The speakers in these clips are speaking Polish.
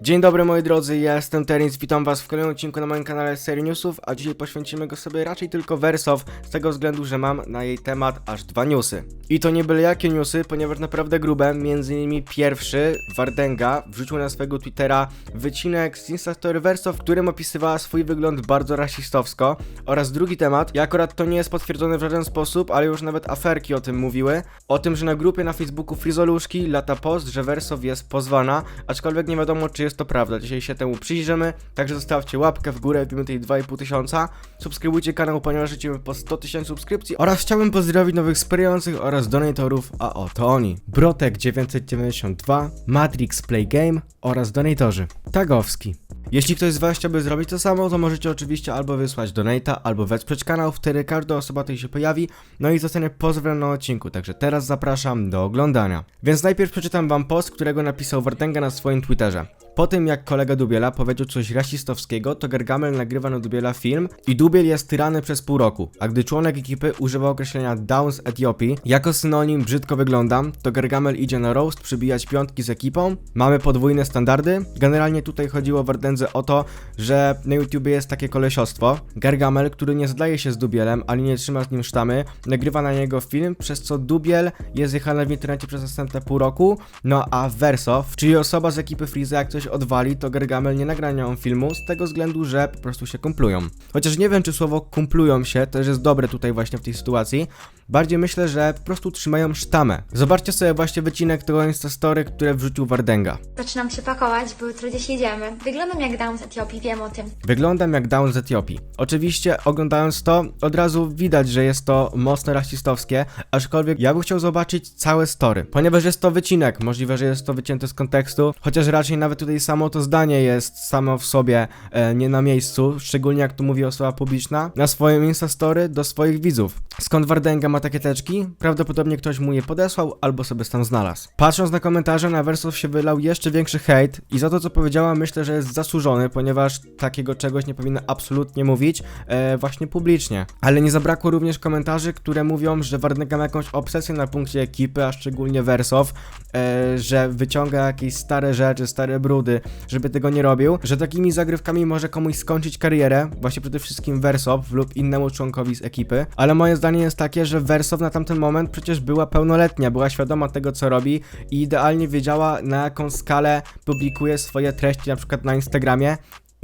Dzień dobry moi drodzy, ja jestem Terence, witam was w kolejnym odcinku na moim kanale serii newsów, a dzisiaj poświęcimy go sobie raczej tylko Wersow, z tego względu, że mam na jej temat aż dwa newsy. I to nie byle jakie newsy, ponieważ naprawdę grube, między innymi pierwszy, Wardenga, wrzucił na swojego Twittera wycinek z Instastory Wersow, w którym opisywała swój wygląd bardzo rasistowsko, oraz drugi temat, i akurat to nie jest potwierdzone w żaden sposób, ale już nawet aferki o tym mówiły, o tym, że na grupie na Facebooku Frizoluszki lata post, że Wersow jest pozwana, aczkolwiek nie wiadomo czy jest to prawda. Dzisiaj się temu przyjrzymy, także zostawcie łapkę w górę, wbijmy tej 2,5 tysiąca, subskrybujcie kanał, ponieważ lecimy po 100 tysięcy subskrypcji oraz chciałbym pozdrowić nowych wspierających oraz donatorów, a oto oni. Brotek992, Matrix Play Game oraz donatorzy. Tagowski. Jeśli ktoś z Was chciałby zrobić to samo, to możecie oczywiście albo wysłać donata, albo wesprzeć kanał, wtedy każda osoba tutaj się pojawi, no i zostanie pozdrowiona na odcinku, także teraz zapraszam do oglądania. Więc najpierw przeczytam Wam post, którego napisał Wartenga na swoim Twitterze. Po tym jak kolega Dubiela powiedział coś rasistowskiego, to Gargamel nagrywa na Dubiela film i Dubiel jest tyrany przez pół roku, a gdy członek ekipy używa określenia down z Etiopii jako synonim brzydko wyglądam, to Gargamel idzie na roast przybijać piątki z ekipą, mamy podwójne standardy. Generalnie tutaj chodziło Wardendze o to, że na YouTubie jest takie kolesiostwo. Gargamel, który nie zdaje się z Dubielem, ani nie trzyma z nim sztamy, nagrywa na niego film, przez co Dubiel jest jechany w internecie przez następne pół roku, no a Versow, czyli osoba z ekipy Freeza jak coś odwali, to Gargamel nie nagra nią filmu z tego względu, że po prostu się kumplują. Chociaż nie wiem, czy słowo kumplują się też jest dobre tutaj właśnie w tej sytuacji. Bardziej myślę, że po prostu trzymają sztamę. Zobaczcie sobie właśnie wycinek tego Instastory, które wrzucił Wardenga. Zaczynam się pakować, bo jutro gdzieś jedziemy. Wyglądam jak z Etiopii, wiem o tym. Wyglądam jak Down z Etiopii. Oczywiście, oglądając to, od razu widać, że jest to mocno rasistowskie, aczkolwiek ja bym chciał zobaczyć całe story, ponieważ jest to wycinek, możliwe, że jest to wycięte z kontekstu, chociaż raczej nawet tutaj samo to zdanie jest samo w sobie e, nie na miejscu, szczególnie jak tu mówi osoba publiczna, na swoim Instastory do swoich widzów. Skąd Wardenga ma takie teczki? Prawdopodobnie ktoś mu je podesłał albo sobie tam znalazł. Patrząc na komentarze, na Versus się wylał jeszcze większy hejt i za to, co powiedziała, myślę, że jest zasłużony, ponieważ takiego czegoś nie powinna absolutnie mówić e, właśnie publicznie. Ale nie zabrakło również komentarzy, które mówią, że Wardenga ma jakąś obsesję na punkcie ekipy, a szczególnie Wersow, e, że wyciąga jakieś stare rzeczy, stare brudy, żeby tego nie robił, że takimi zagrywkami może komuś skończyć karierę, właśnie przede wszystkim Wersow lub innemu członkowi z ekipy, ale moje zdanie jest takie, że Wersow na tamten moment przecież była pełnoletnia, była świadoma tego, co robi i idealnie wiedziała, na jaką skalę publikuje swoje treści, na przykład na Instagramie,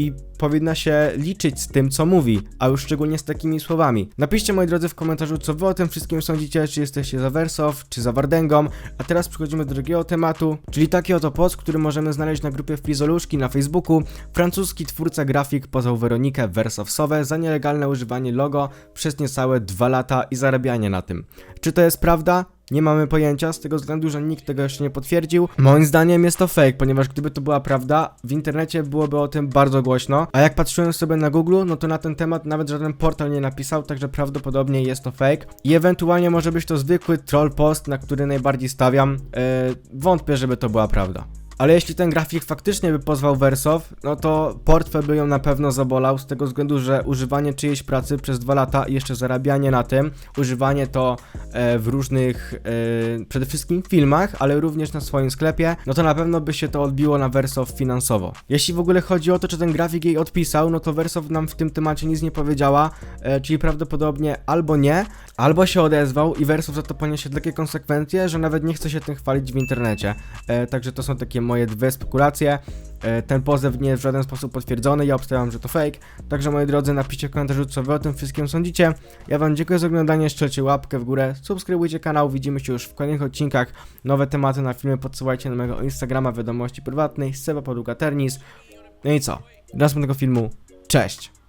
i powinna się liczyć z tym, co mówi, a już szczególnie z takimi słowami. Napiszcie, moi drodzy, w komentarzu, co wy o tym wszystkim sądzicie, czy jesteście za Wersow, czy za Wardęgą, a teraz przechodzimy do drugiego tematu, czyli taki oto post, który możemy znaleźć na grupie Frizoluszki na Facebooku. Francuski twórca grafik pozwał Weronikę Wersowsowe za nielegalne używanie logo przez niecałe dwa lata i zarabianie na tym. Czy to jest prawda? Nie mamy pojęcia, z tego względu, że nikt tego jeszcze nie potwierdził. Moim zdaniem jest to fake, ponieważ gdyby to była prawda, w internecie byłoby o tym bardzo głośno. A jak patrzyłem sobie na Google, no to na ten temat nawet żaden portal nie napisał, także prawdopodobnie jest to fake. I ewentualnie może być to zwykły troll post, na który najbardziej stawiam. Yy, wątpię, żeby to była prawda. Ale jeśli ten grafik faktycznie by pozwał Wersow, no to portfel by ją na pewno zabolał z tego względu, że używanie czyjejś pracy przez dwa lata i jeszcze zarabianie na tym, używanie to e, w różnych, e, przede wszystkim filmach, ale również na swoim sklepie, no to na pewno by się to odbiło na Wersow finansowo. Jeśli w ogóle chodzi o to, czy ten grafik jej odpisał, no to Wersow nam w tym temacie nic nie powiedziała, e, czyli prawdopodobnie albo nie, albo się odezwał i Wersow za to poniesie takie konsekwencje, że nawet nie chce się tym chwalić w internecie. Także to są takie moje dwie spekulacje. E, ten pozew nie jest w żaden sposób potwierdzony, ja obstawiam, że to fake. Także moi drodzy, napiszcie w komentarzu, co wy o tym wszystkim sądzicie. Ja wam dziękuję za oglądanie, szczelcie łapkę w górę, subskrybujcie kanał, widzimy się już w kolejnych odcinkach. Nowe tematy na filmy podsyłajcie na mojego Instagrama wiadomości prywatnej, Seba Podługa Ternis. No i co? Do następnego filmu, cześć!